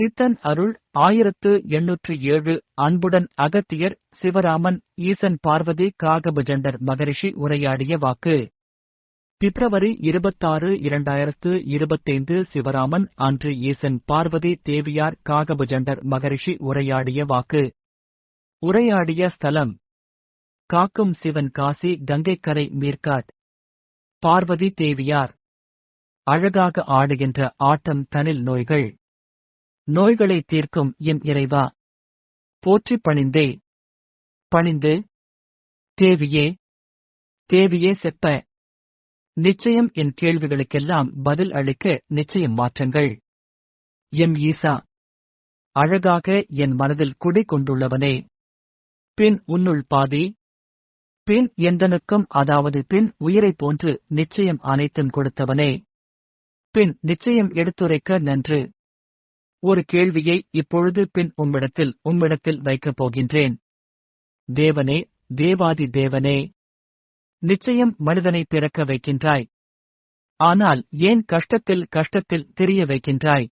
சித்தன் அருள் ஆயிரத்து எண்ணூற்று ஏழு அன்புடன் அகத்தியர் சிவராமன் ஈசன் பார்வதி காகபுஜண்டர் மகரிஷி உரையாடிய வாக்கு. பிப்ரவரி இருபத்தாறு இரண்டாயிரத்து இருபத்தைந்து சிவராமன் அன்று ஈசன் பார்வதி தேவியார் காகபுஜண்டர் மகரிஷி உரையாடிய வாக்கு. உரையாடிய ஸ்தலம். காக்கும் சிவன் காசி கங்கைக்கரை மீர்காட் பார்வதி தேவியார். அழகாக ஆடுகின்ற ஆட்டம் தனில் நோய்கள். நோய்களை தீர்க்கும் என் இறைவா. போற்றி பணிந்தே. பணிந்து. தேவியே. தேவியே செப்ப. நிச்சயம் என் கேள்விகளுக்கெல்லாம் பதில் அளிக்க நிச்சயம் மாற்றங்கள். எம் ஈசா. அழகாக என் மனதில் குடி கொண்டுள்ளவனே. பின் உன்னுள் பாதி. பின் எந்தனுக்கும் அதாவது பின் உயிரைப் போன்று நிச்சயம் அனைத்தும் கொடுத்தவனே. பின் நிச்சயம் எடுத்துரைக்க நன்று. ஒரு கேள்வியை இப்பொழுது பின் உம்மிடத்தில் உம்மிடத்தில் வைக்கப் போகின்றேன். தேவனே தேவாதி தேவனே நிச்சயம் மனிதனை பிறக்க வைக்கின்றாய். ஆனால் ஏன் கஷ்டத்தில் கஷ்டத்தில் தெரிய வைக்கின்றாய்?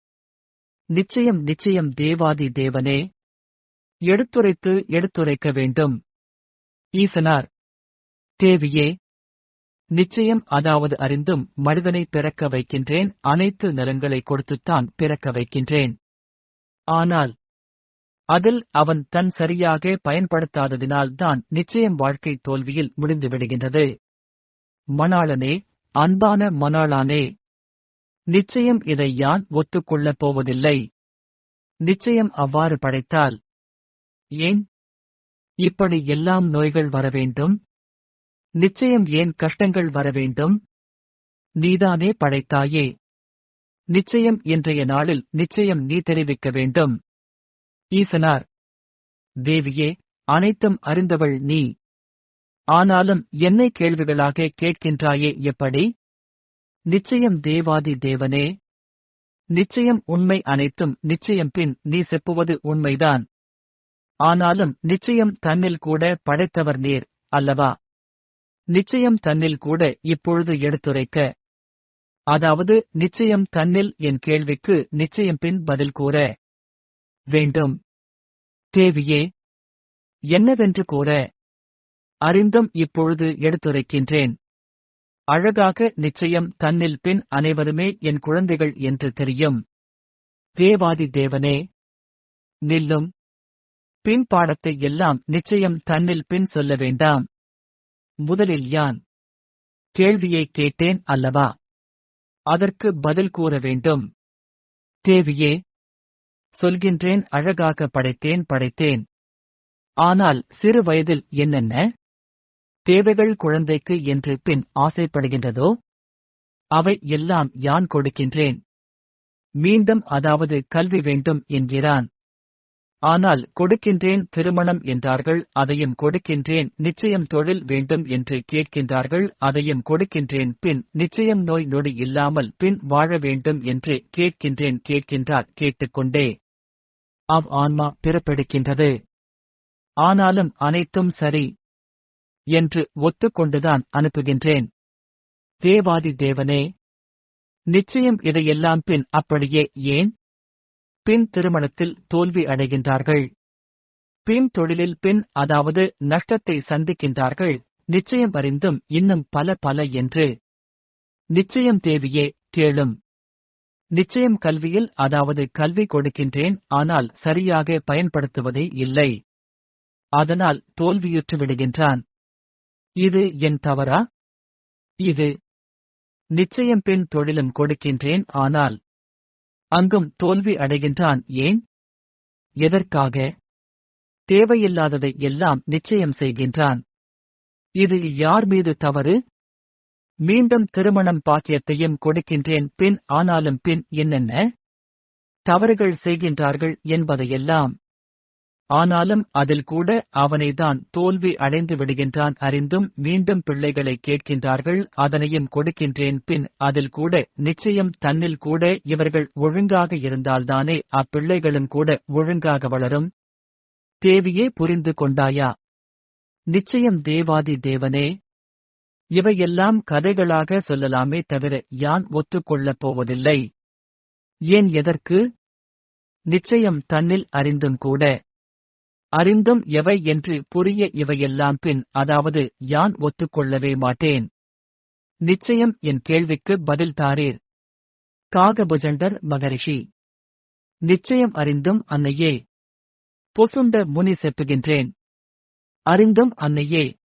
நிச்சயம் நிச்சயம் தேவாதி தேவனே எடுத்துரைத்து எடுத்துரைக்க வேண்டும். ஈசனார் தேவியே நிச்சயம் அதாவது அறிந்தும் மனிதனை பிறக்க வைக்கின்றேன் அனைத்து நலன்களை கொடுத்துத்தான் பிறக்க வைக்கின்றேன். ஆனால் அதில் அவன் தன் சரியாக பயன்படுத்தாததினால் தான் நிச்சயம் வாழ்க்கை தோல்வியில் முடிந்து விடுகின்றது. மணாளனே அன்பான மணாளானே நிச்சயம் இதை யான் ஒத்துக்கொள்ளப் போவதில்லை. நிச்சயம் அவ்வாறு படைத்தால் ஏன்? இப்படி எல்லாம் நோய்கள் வர வேண்டும்? நிச்சயம் ஏன் கஷ்டங்கள் வர வேண்டும்? நீதானே படைத்தாயே. நிச்சயம் இன்றைய நாளில் நிச்சயம் நீ தெரிவிக்க வேண்டும். ஈசனார் தேவியே அனைத்தும் அறிந்தவள் நீ. ஆனாலும் என்னை கேள்விகளாக கேட்கின்றாயே எப்படி? நிச்சயம் தேவாதி தேவனே. நிச்சயம் உண்மை அனைத்தும் நிச்சயம் பின் நீ செப்புவது உண்மைதான். ஆனாலும் நிச்சயம் தன்னில் கூட படைத்தவர் நீர் அல்லவா? நிச்சயம் தன்னில் கூட இப்பொழுது எடுத்துரைக்க. அதாவது நிச்சயம் தன்னில் என் கேள்விக்கு நிச்சயம் பின் பதில் கூற வேண்டும். தேவியே என்னவென்று கூற அறிந்தும் இப்பொழுது எடுத்துரைக்கின்றேன். அழகாக நிச்சயம் தன்னில் பின் அனைவருமே என் குழந்தைகள் என்று தெரியும். தேவாதி தேவனே நில்லும். பின் பாடத்தை எல்லாம் நிச்சயம் தன்னில் பின் சொல்ல வேண்டாம். முதலில் யான்? கேள்வியை கேட்டேன் அல்லவா? அதற்கு பதில் கூற வேண்டும். தேவியே சொல்கின்றேன் அழகாக படைத்தேன் படைத்தேன். ஆனால் சிறு வயதில் என்னென்ன? தேவைகள் குழந்தைக்கு என்று பின் ஆசைப்படுகின்றதோ? அவை எல்லாம் யான் கொடுக்கின்றேன்? மீண்டும் அதாவது கல்வி வேண்டும் என்கிறான். ஆனால் கொடுக்கின்றேன் திருமணம் என்றார்கள் அதையும் கொடுக்கின்றேன் நிச்சயம் தொழில் வேண்டும் என்று கேட்கின்றார்கள் அதையும் கொடுக்கின்றேன் பின் நிச்சயம் நோய் நொடி இல்லாமல் பின் வாழ வேண்டும் என்று கேட்கின்றேன் கேட்கின்றார் கேட்டுக்கொண்டே. அவ் ஆன்மா பிறப்பெடுக்கின்றது. ஆனாலும் அனைத்தும் சரி என்று ஒத்துக்கொண்டுதான் அனுப்புகின்றேன். தேவாதி தேவனே நிச்சயம் இதையெல்லாம் பின் அப்படியே ஏன்? பின் திருமணத்தில் தோல்வி அடைகின்றார்கள். பின் தொழிலில் பின் அதாவது நஷ்டத்தை சந்திக்கின்றார்கள். நிச்சயம் அறிந்தும் இன்னும் பல பல என்று. நிச்சயம் தேவியே கேளும். நிச்சயம் கல்வியில் அதாவது கல்வி கொடுக்கின்றேன் ஆனால் சரியாக பயன்படுத்துவதே இல்லை. அதனால் தோல்வியுற்று விடுகின்றான். இது என் தவறா? இது. நிச்சயம் பின் தொழிலும் கொடுக்கின்றேன் ஆனால் அங்கும் தோல்வி அடைகின்றான் ஏன்? எதற்காக? தேவையில்லாததை எல்லாம் நிச்சயம் செய்கின்றான். இது யார் மீது தவறு? மீண்டும் திருமணம் பாக்கியத்தையும் கொடுக்கின்றேன் பின் ஆனாலும் பின் என்னென்ன? தவறுகள் செய்கின்றார்கள் என்பதையெல்லாம் ஆனாலும் அதில் கூட அவனைதான் தோல்வி அடைந்து விடுகின்றான் அறிந்தும் மீண்டும் பிள்ளைகளை கேட்கின்றார்கள் அதனையும் கொடுக்கின்றேன். பின் அதில் கூட நிச்சயம் தன்னில் கூட இவர்கள் ஒழுங்காக இருந்தால்தானே அப்பிள்ளைகளும் கூட ஒழுங்காக வளரும். தேவியே புரிந்து கொண்டாயா? நிச்சயம் தேவாதி தேவனே. இவையெல்லாம் கதைகளாக சொல்லலாமே தவிர யான் ஒத்துக்கொள்ளப் போவதில்லை. ஏன் எதற்கு? நிச்சயம் தன்னில் அறிந்தும் கூட அறிந்தும் எவை என்று புரிய இவையெல்லாம் பின் அதாவது யான் ஒத்துக்கொள்ளவே மாட்டேன்? நிச்சயம் என் கேள்விக்கு பதில் தாரீர். காகபுஜண்டர் மகரிஷி. நிச்சயம் அறிந்தும் அன்னையே. பொசுண்ட முனி செப்புகின்றேன். அறிந்தும் அன்னையே.